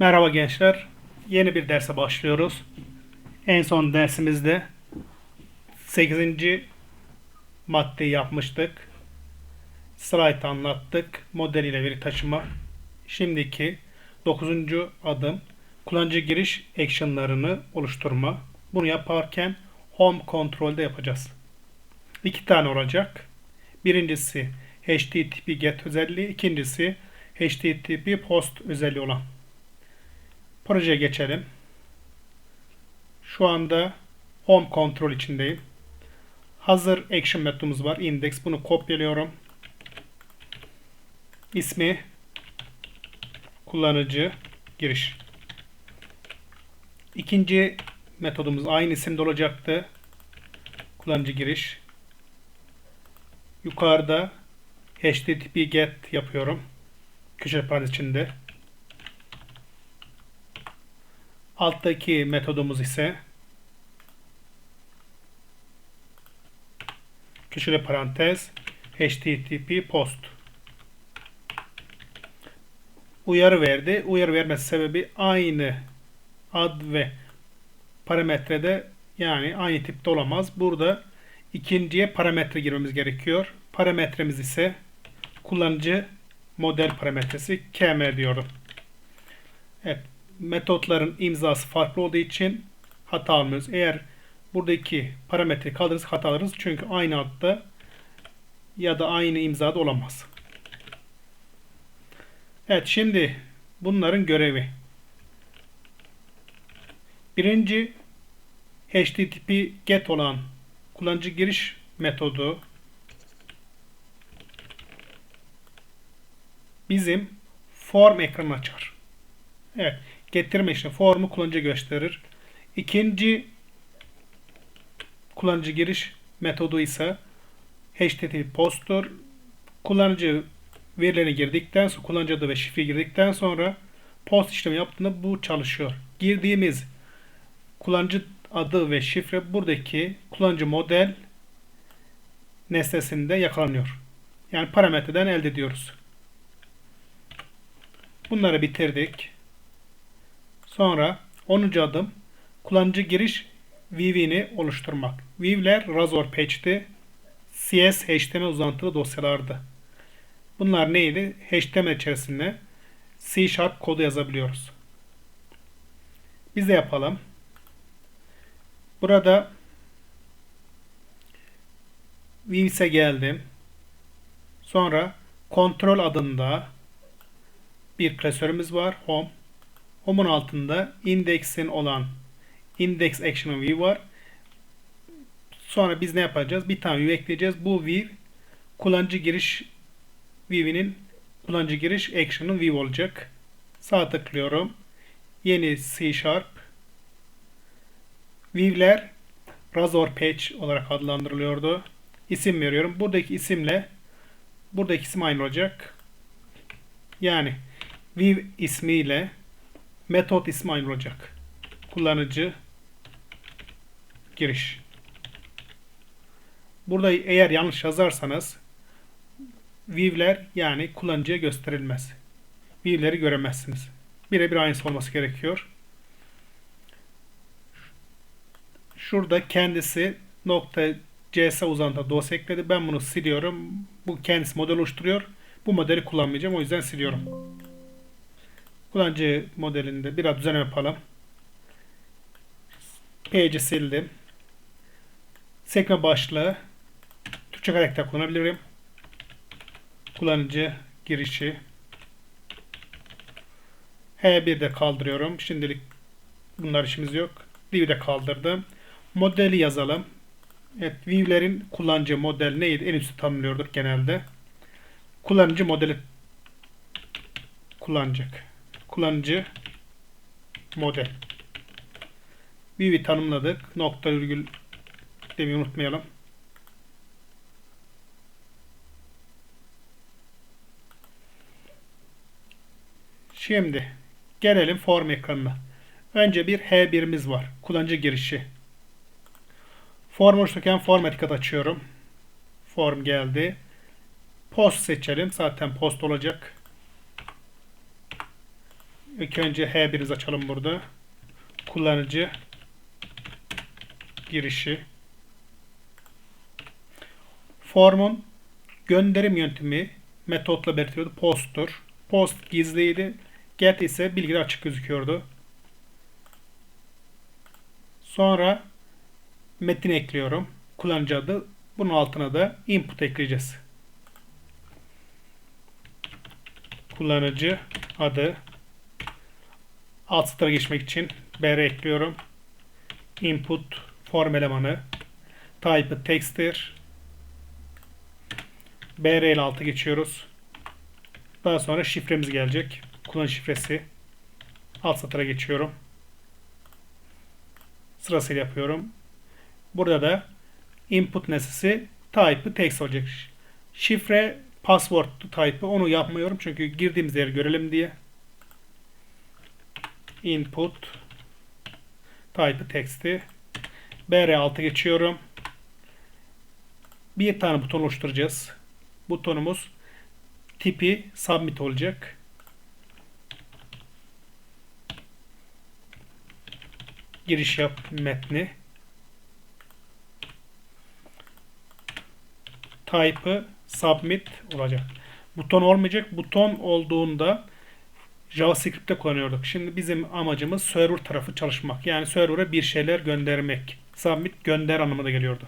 Merhaba gençler. Yeni bir derse başlıyoruz. En son dersimizde 8. maddeyi yapmıştık. Slide anlattık. Model ile veri taşıma. Şimdiki 9. adım kullanıcı giriş action'larını oluşturma. Bunu yaparken home kontrolde yapacağız. İki tane olacak. Birincisi HTTP GET özelliği, ikincisi HTTP POST özelliği olan. Projeye geçelim. Şu anda Home Control içindeyim. Hazır action metodumuz var. Index. Bunu kopyalıyorum. İsmi kullanıcı giriş. İkinci metodumuz aynı isimde olacaktı. Kullanıcı giriş. Yukarıda HTTP GET yapıyorum. Köşe parantez içinde. Alttaki metodumuz ise köşeli parantez http post uyarı verdi. Uyarı vermesi sebebi aynı ad ve parametrede yani aynı tipte olamaz. Burada ikinciye parametre girmemiz gerekiyor. Parametremiz ise kullanıcı model parametresi km diyorum. Evet metotların imzası farklı olduğu için hata almıyoruz. Eğer buradaki parametreyi kaldırırız hata. Çünkü aynı adda ya da aynı imzada olamaz. Evet şimdi bunların görevi. Birinci HTTP GET olan kullanıcı giriş metodu bizim form ekranı açar. Evet getirme işlemi formu kullanıcı gösterir. İkinci kullanıcı giriş metodu ise HTTP post'tur. Kullanıcı verilerini girdikten sonra kullanıcı adı ve şifre girdikten sonra post işlemi yaptığında bu çalışıyor. Girdiğimiz kullanıcı adı ve şifre buradaki kullanıcı model nesnesinde yakalanıyor. Yani parametreden elde ediyoruz. Bunları bitirdik. Sonra 10. adım kullanıcı giriş View'ini oluşturmak. View'ler Razor Page'ti. CS HTML uzantılı dosyalardı. Bunlar neydi? HTML içerisinde C Sharp kodu yazabiliyoruz. Biz de yapalım. Burada Views'e geldim. Sonra kontrol adında bir klasörümüz var. Home. Home'un altında index'in olan index action view var. Sonra biz ne yapacağız? Bir tane view ekleyeceğiz. Bu view kullanıcı giriş view'inin kullanıcı giriş action'ın view olacak. Sağ tıklıyorum. Yeni C Sharp view'ler Razor Page olarak adlandırılıyordu. İsim veriyorum. Buradaki isimle buradaki isim aynı olacak. Yani view ismiyle metot ismi aynı olacak. Kullanıcı giriş. Burada eğer yanlış yazarsanız view'ler yani kullanıcıya gösterilmez. View'leri göremezsiniz. Birebir aynısı olması gerekiyor. Şurada kendisi nokta CS uzantı dosya ekledi. Ben bunu siliyorum. Bu kendisi model oluşturuyor. Bu modeli kullanmayacağım. O yüzden siliyorum. Kullanıcı modelinde biraz düzenleme yapalım. Page'i sildim. Sekme başlığı Türkçe karakter kullanabilirim. Kullanıcı girişi H1'de kaldırıyorum. Şimdilik bunlar işimiz yok. Div'i de kaldırdım. Modeli yazalım. Evet, view'lerin kullanıcı model neydi? En üstü tanımlıyorduk genelde. Kullanıcı modeli kullanacak kullanıcı model. View'i tanımladık. Nokta virgül demeyi unutmayalım. Şimdi gelelim form ekranına. Önce bir H1'imiz var. Kullanıcı girişi. Form oluştururken form etiket açıyorum. Form geldi. Post seçelim. Zaten post olacak. İlk önce H1'imizi açalım burada. Kullanıcı girişi. Formun gönderim yöntemi metotla belirtiyordu. Post'tur. Post gizliydi. Get ise bilgiler açık gözüküyordu. Sonra metin ekliyorum. Kullanıcı adı. Bunun altına da input ekleyeceğiz. Kullanıcı adı. Alt satıra geçmek için br ekliyorum. Input form elemanı. Type'ı text'tir. br ile altı geçiyoruz. Daha sonra şifremiz gelecek. Kullanıcı şifresi. Alt satıra geçiyorum. Sırasıyla yapıyorum. Burada da input nesnesi type'ı text olacak. Şifre password type'ı onu yapmıyorum çünkü girdiğimiz yeri görelim diye. Input type'ı text'i BR6 geçiyorum. Bir tane buton oluşturacağız. Butonumuz tipi submit olacak. Giriş yap metni. Type'ı submit olacak. Buton olmayacak. Buton olduğunda JavaScript'te kullanıyorduk. Şimdi bizim amacımız server tarafı çalışmak. Yani server'a bir şeyler göndermek. Submit gönder anlamına geliyordu.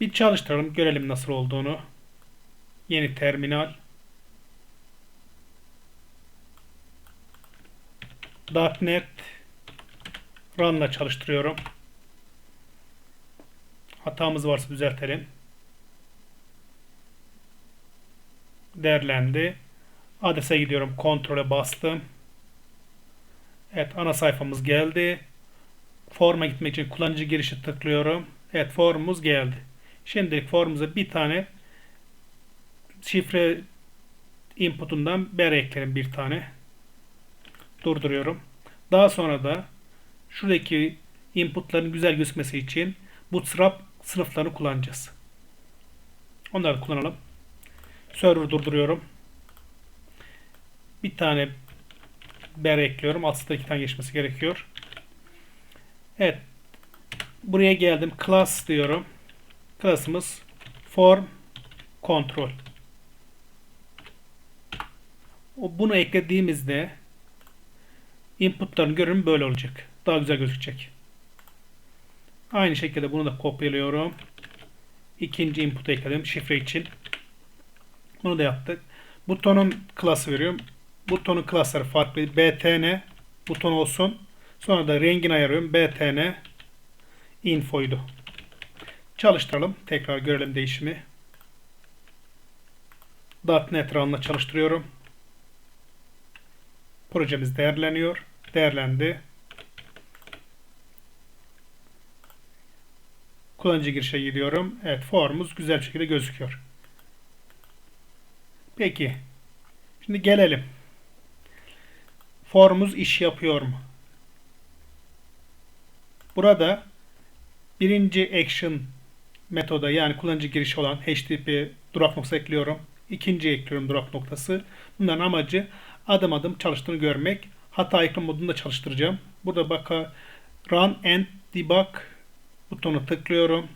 Bir çalıştıralım. Görelim nasıl olduğunu. Yeni terminal. .NET Run'la çalıştırıyorum. Hatamız varsa düzeltelim. Değerlendi. Adrese gidiyorum. Kontrole bastım. Evet ana sayfamız geldi. Forma gitmek için kullanıcı girişi tıklıyorum. Evet formumuz geldi. Şimdilik formumuza bir tane şifre inputundan ber eklerim bir tane. Durduruyorum. Daha sonra da şuradaki inputların güzel gözükmesi için Bootstrap sınıflarını kullanacağız. Onları kullanalım. Server durduruyorum. Bir tane ber ekliyorum. Aslında iki tane geçmesi gerekiyor. Evet. Buraya geldim. Class diyorum. Class'ımız form control. O bunu eklediğimizde inputların görünümü böyle olacak. Daha güzel gözükecek. Aynı şekilde bunu da kopyalıyorum. İkinci input ekledim şifre için. Bunu da yaptık. Butonun klası veriyorum. Butonun klasları farklı. btn buton olsun. Sonra da rengini ayarıyorum. btn infoydu. Çalıştıralım. Tekrar görelim değişimi. .NET RAM'la çalıştırıyorum. Projemiz değerleniyor. Değerlendi. Kullanıcı girişe gidiyorum. Evet formumuz güzel bir şekilde gözüküyor. Peki. Şimdi gelelim. Formumuz iş yapıyor mu? Burada birinci action metoda yani kullanıcı girişi olan HTTP durak noktası ekliyorum. İkinci ekliyorum durak noktası. Bunların amacı adım adım çalıştığını görmek. Hata ekleme modunda çalıştıracağım. Burada baka run and debug butonu tıklıyorum.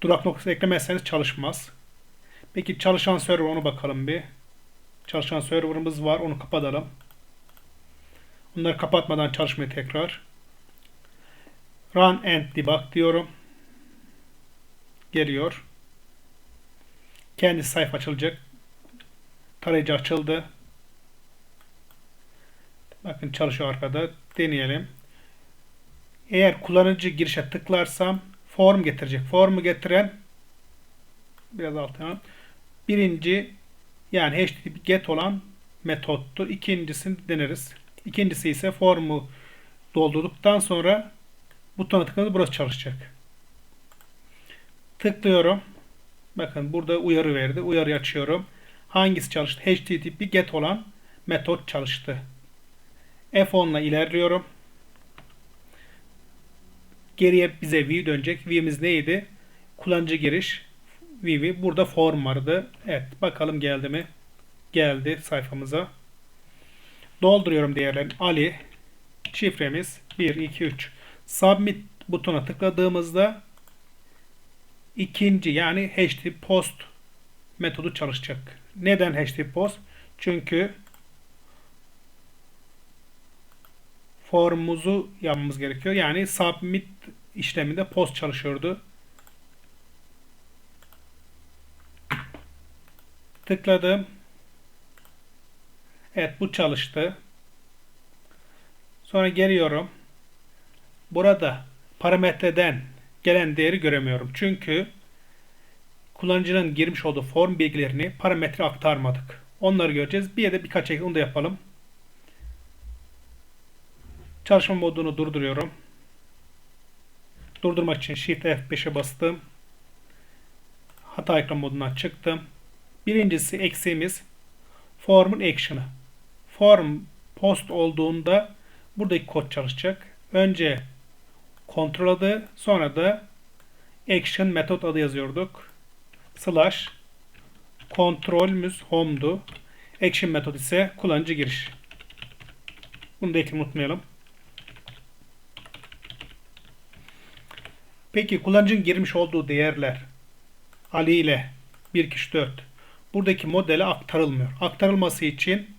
Durak noktası eklemezseniz çalışmaz. Peki çalışan server onu bakalım bir. Çalışan serverımız var. Onu kapatalım. Bunları kapatmadan çalışmayı tekrar. Run and debug diyorum. Geliyor. Kendi sayfa açılacak. Tarayıcı açıldı. Bakın çalışıyor arkada. Deneyelim. Eğer kullanıcı girişe tıklarsam form getirecek. Formu getiren biraz altına birinci yani HTTP get olan metottur. İkincisini deneriz. İkincisi ise formu doldurduktan sonra butona tıkladığınızda burası çalışacak. Tıklıyorum. Bakın burada uyarı verdi. Uyarı açıyorum. Hangisi çalıştı? HTTP get olan metot çalıştı. F10 ile ilerliyorum. Geriye bize view dönecek. View'miz neydi? Kullanıcı giriş. View. Burada form vardı. Evet. Bakalım geldi mi? geldi sayfamıza. Dolduruyorum değerlerini. Ali şifremiz 1 2 3. Submit butona tıkladığımızda ikinci yani HTTP post metodu çalışacak. Neden HTTP post? Çünkü formumuzu yapmamız gerekiyor. Yani submit işleminde post çalışıyordu. Tıkladım. Evet bu çalıştı. Sonra geliyorum. Burada parametreden gelen değeri göremiyorum. Çünkü kullanıcının girmiş olduğu form bilgilerini parametre aktarmadık. Onları göreceğiz. Bir de birkaç ek onu da yapalım. Çalışma modunu durduruyorum. Durdurmak için Shift F5'e bastım. Hata ekran modundan çıktım. Birincisi eksiğimiz form'un action'ı. Form post olduğunda buradaki kod çalışacak. Önce kontrol adı sonra da action metot adı yazıyorduk. Slash kontrolümüz home'du. Action metot ise kullanıcı giriş. Bunu da eklemeyi unutmayalım. Peki kullanıcının girmiş olduğu değerler Ali ile 1, 2, 3, 4 buradaki modele aktarılmıyor. Aktarılması için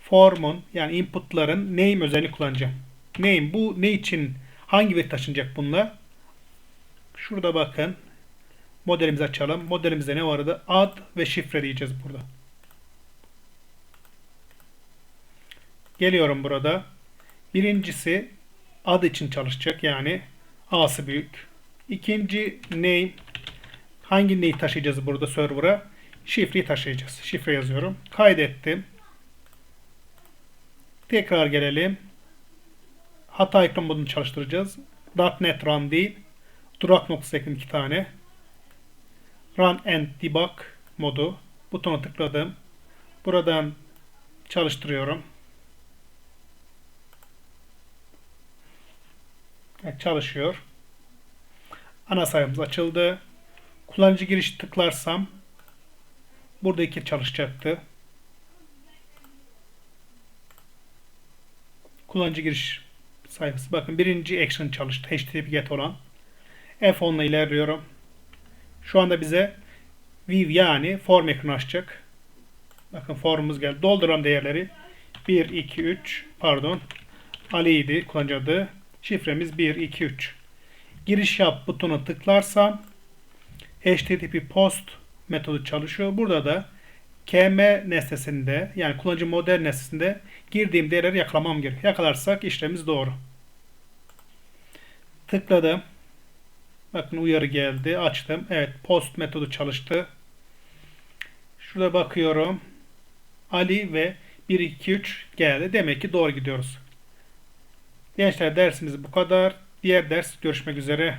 formun yani inputların name özelliğini kullanacağım. Name bu ne için hangi veri taşınacak bununla? Şurada bakın. Modelimizi açalım. Modelimizde ne vardı? Ad ve şifre diyeceğiz burada. Geliyorum burada. Birincisi ad için çalışacak. Yani A'sı büyük. İkinci name hangi name'i taşıyacağız burada server'a? Şifreyi taşıyacağız. Şifre yazıyorum. Kaydettim. Tekrar gelelim. Hata ekran modunu çalıştıracağız. .NET Run değil. Durak noktası ekledim iki tane. Run and Debug modu. Butona tıkladım. Buradan çalıştırıyorum. Evet, çalışıyor. Ana sayfamız açıldı. Kullanıcı giriş tıklarsam buradaki çalışacaktı. Kullanıcı giriş sayfası. Bakın birinci action çalıştı. HTTP get olan. F10 ile ilerliyorum. Şu anda bize view yani form ekranı açacak. Bakın formumuz geldi. Dolduran değerleri 1, 2, 3 pardon Ali idi kullanıcı adı. Şifremiz 1, 2, 3. Giriş yap butonu tıklarsam HTTP post metodu çalışıyor. Burada da KM nesnesinde yani kullanıcı model nesnesinde girdiğim değerleri yakalamam gerekiyor. Yakalarsak işlemimiz doğru. Tıkladım. Bakın uyarı geldi. Açtım. Evet post metodu çalıştı. Şurada bakıyorum. Ali ve 1, 2, 3 geldi. Demek ki doğru gidiyoruz. Gençler dersimiz bu kadar. Diğer ders görüşmek üzere.